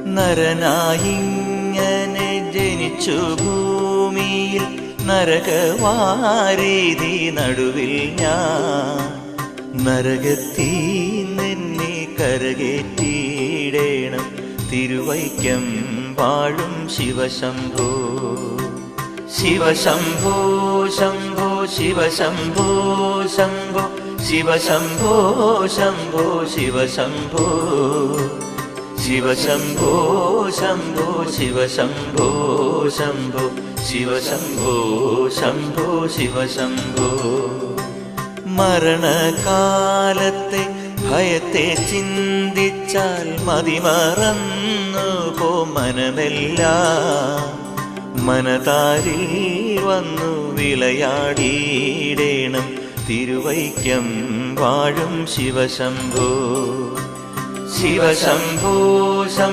നരനായിങ്ങനെ ജനിച്ചു ഭൂമിയിൽ നരകവാരീതി നടുവിൽ ഞാൻ നരകത്തീ നിന്നെ കരകേറ്റിയിടേണം. തിരുവൈക്കം വാഴും ശിവശംഭോ. ശിവശംഭോ ശംഭോ ശിവശംഭോ ശംഭോ. ശിവശംഭോ ശംഭോ ശിവശംഭോ. ശിവശംഭോ ശംഭോ ശിവശംഭോ ശംഭോ ശിവശംഭോ ശംഭോ ശിവശംഭോ മരണകാലത്തെ ഭയത്തെ ചിന്തിച്ചാൽ മതിമറന്നു പോ മനമെല്ല. മനതാരിൽ വന്നു വിളയാടിയിടേണം. തിരുവൈക്കം വാഴും ശിവശംഭോ ശിവശംഭോ ശം